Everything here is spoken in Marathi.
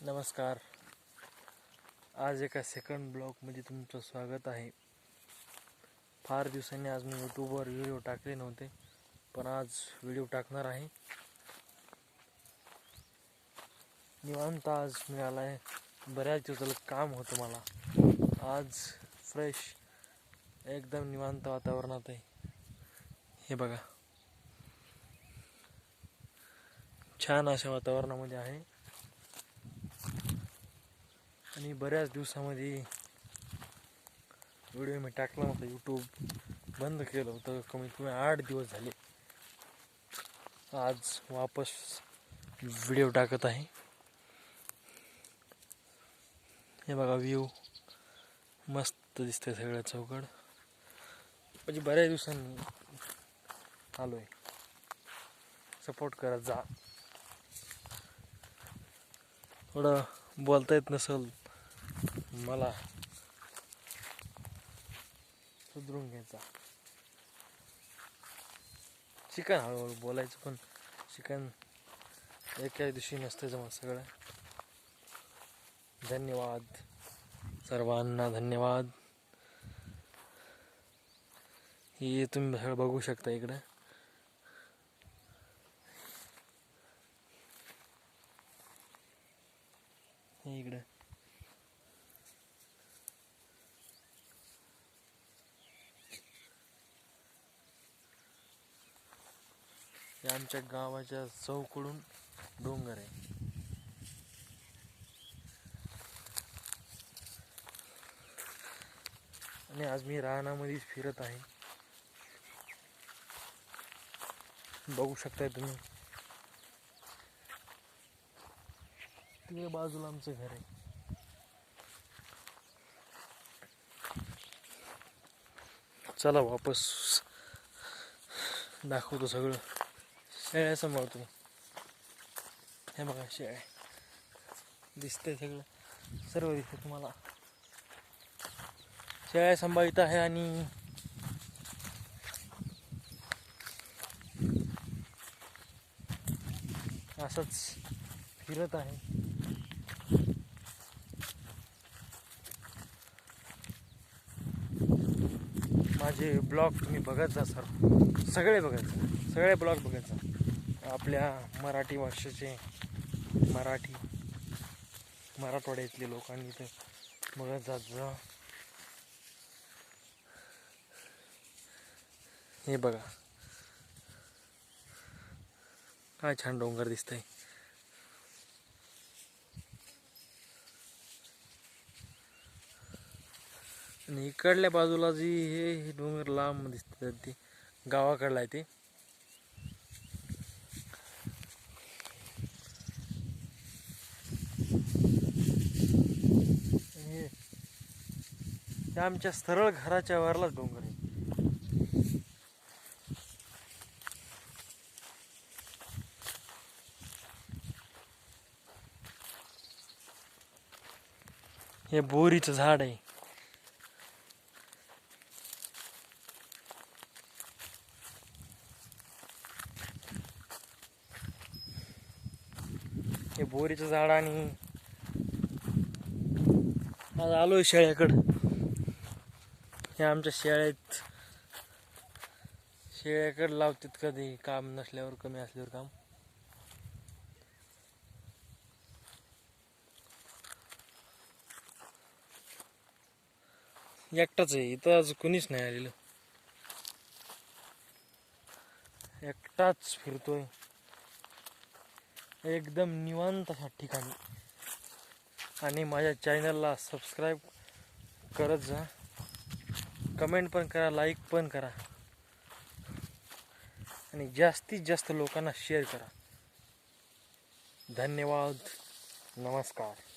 नमस्कार. आज एका सेकंड ब्लॉगमध्ये तुमचं स्वागत आहे. फार दिवसांनी आज मी यूट्यूबवर व्हिडिओ टाकले नव्हते पण आज व्हिडिओ टाकणार आहे. निवांत आज मिळाला आहे बऱ्याच दिवसाला काम होतं मला. आज फ्रेश एकदम निवांत वातावरणात आहे. हे बघा. छान अशा वातावरणामध्ये आहे. मी बऱ्याच दिवसामध्ये व्हिडिओ मी टाकला होता यूट्यूब बंद केलं होतं. कमीत कमी आठ दिवस झाले. आज वापस व्हिडिओ टाकत आहे. हे बघा व्ह्यू मस्त दिसतंय सगळं चौकड. म्हणजे बऱ्याच दिवसांनी आलो आहे सपोर्ट करत जा. थोडं बोलता येत नसेल मला सुधरून घ्यायचा. शिकन हळूहळू बोलायचं पण शिकन एका दिवशी नसतं जमा सगळं. धन्यवाद. सर्वांना धन्यवाद. हे तुम्ही सगळं बघू शकता इकडं. हे इकडं. हे आमच्या गावाच्या चौकडून डोंगर आहे. आणि आज मी रानामध्येच फिरत आहे. बघू शकताय तुम्ही. तिकडे बाजूला आमचं घर आहे. चला वापस दाखवतो सगळं. शेळ्या सांभाळतो हे बघा शेळ्या दिसतंय सगळं. सर्व दिसतं तुम्हाला. शेळ्या सांभाळीत आहे आणि असंच फिरत आहे. माझे ब्लॉग तुम्ही बघत जा सर. सगळे बघायचं सगळे ब्लॉग बघायचा आपल्या मराठी भाषेचे मराठी मराठवाड्यातले लोकांनी तर बघत जात जा. हे बघा. काय छान डोंगर दिसतंय. आणि इकडल्या बाजूला जी हे हे डोंगर लांब दिसतात ते गावाकडला आहे ते हे ते आमच्या सरळ घराच्या वरलाच डोंगर आहे. हे बोरीचं झाड आहे. हे बोरीचं झाड आणि आज आलोय शेळ्याकडं. हे आमच्या शेळ्यात. शेळ्याकडं लावतात कधी काम नसल्यावर कमी असल्यावर काम. एकटाच आहे इथं आज कुणीच नाही आलेलं. एकटाच फिरतोय. एकदम निवांत अशा ठिकाणी. आणि माझ्या चॅनलला सबस्क्राईब करत जा. कमेंट पण करा लाईक पण करा. आणि जास्तीत जास्त लोकांना शेअर करा. धन्यवाद. नमस्कार.